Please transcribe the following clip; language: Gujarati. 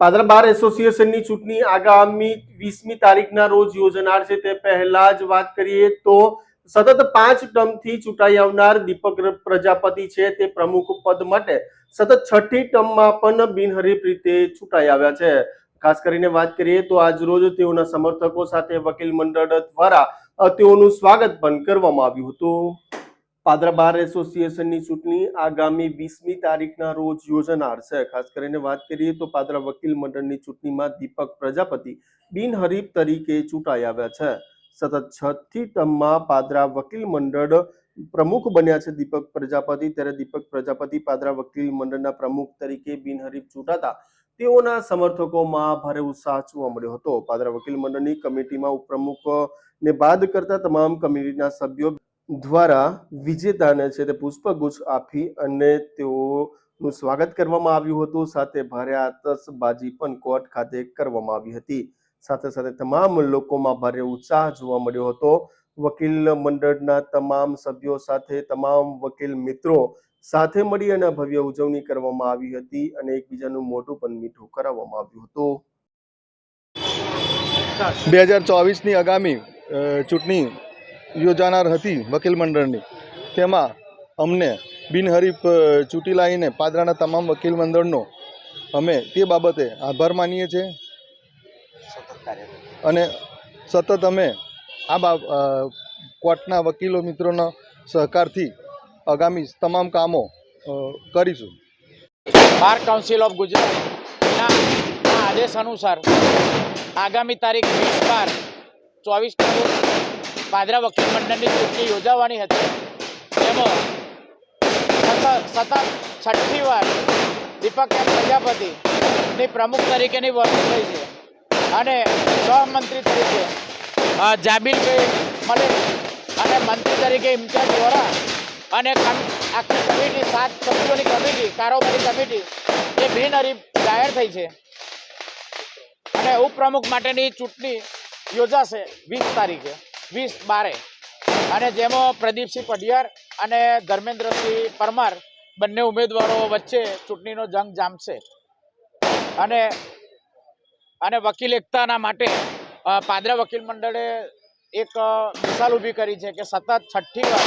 પાદરા બાર એસોસિએશનની ચૂંટણી આગામી વીસમી તારીખના રોજ યોજનાર છે તે પહેલા જ વાત કરીએ તો સતત પાંચ ટર્મથી ચૂંટાઈ આવનાર દીપક પ્રજાપતિ છે તે પ્રમુખ પદ માટે સતત છઠ્ઠી ટર્મમાં પણ બિનહરીફ રીતે ચૂંટાઈ આવ્યા છે. ખાસ કરીને વાત કરીએ તો આજ રોજ તેઓના સમર્થકો સાથે વકીલ મંડળ દ્વારા તેઓનું સ્વાગત પણ કરવામાં આવ્યું હતું. પાદરા બાર એસોસિએશનની ચૂંટણી આગામી વીસમી તારીખના રોજ યોજાનાર છે. ખાસ કરીને વાત કરીએ તો પાદરા વકીલ મંડળની ચૂંટણીમાં દીપક પ્રજાપતિ બિનહરીફ તરીકે ચૂંટાઈ આવ્યા છે. સતત છથી ટર્મમાં પાદરા વકીલ મંડળ પ્રમુખ બન્યા છે દીપક પ્રજાપતિ. ત્યારે દીપક પ્રજાપતિ પાદરા વકીલ મંડળના પ્રમુખ તરીકે બિનહરીફ ચૂંટાતા તેઓના સમર્થકોમાં ભારે ઉત્સાહ જોવા મળ્યો હતો. પાદરા વકીલ મંડળની કમિટીમાં ઉપપ્રમુખને બાદ કરતા તમામ કમિટીના સભ્યો દ્વારા વિજેતાને છે તે પુષ્પગુચ્છ આપી અને તેઓનું સ્વાગત કરવામાં આવ્યું હતું. સાથે ભારે આતશબાજી પણ કોર્ટ ખાતે કરવામાં આવી હતી. સાથે સાથે તમામ લોકોમાં ભારે ઉત્સાહ જોવા મળ્યો હતો. વકીલ મંડળના તમામ સભ્યો સાથે તમામ વકીલ મિત્રો સાથે મળી અને ભવ્ય ઉજવણી કરવામાં આવી હતી અને એકબીજાનું મોઢું પણ મીઠું કરાવવામાં આવ્યું હતું. બે હજાર ચોવીસની આગામી ચૂંટણી યોજાનાર હતી વકીલ મંડળની. તેમાં અમને બિનહરીફ ચૂંટી લાવીને પાદરાના તમામ વકીલ મંડળનો અમે તે બાબતે આભાર માનીએ છીએ. અને સતત અમે આ બાબ કોર્ટના વકીલો મિત્રોના સહકારથી આગામી તમામ કામો કરીશું. બાર કાઉન્સિલ ઓફ ગુજરાતના આદેશ અનુસાર આગામી તારીખ વીસ બાર ચોવીસ પાદરા વકીલ મંડળની ચૂંટણી યોજાવાની હતી. તેમાં સતત છઠ્ઠી વાર દીપક પ્રજાપતિની પ્રમુખ તરીકેની વરણી થઈ છે. અને સહમંત્રી તરીકે અ, મલિક અને મંત્રી તરીકે ઇમ્તિયાઝ વોરા અને આખી કમિટી સાત સભ્યોની કમિટી કારોબારી કમિટી એ બિનહરીફ જાહેર થઈ છે. અને ઉપપ્રમુખ માટેની ચૂંટણી યોજાશે વીસ તારીખે. વીસ બારે. અને જેમાં પ્રદીપસિંહ પઢિયાર અને ધર્મેન્દ્રસિંહ પરમાર બંને ઉમેદવારો વચ્ચે ચૂંટણીનો જંગ જામશે. અને અને વકીલ એકતાના માટે પાદરા વકીલ મંડળે એક મિસાલ ઊભી કરી છે કે સતત છઠ્ઠી વાર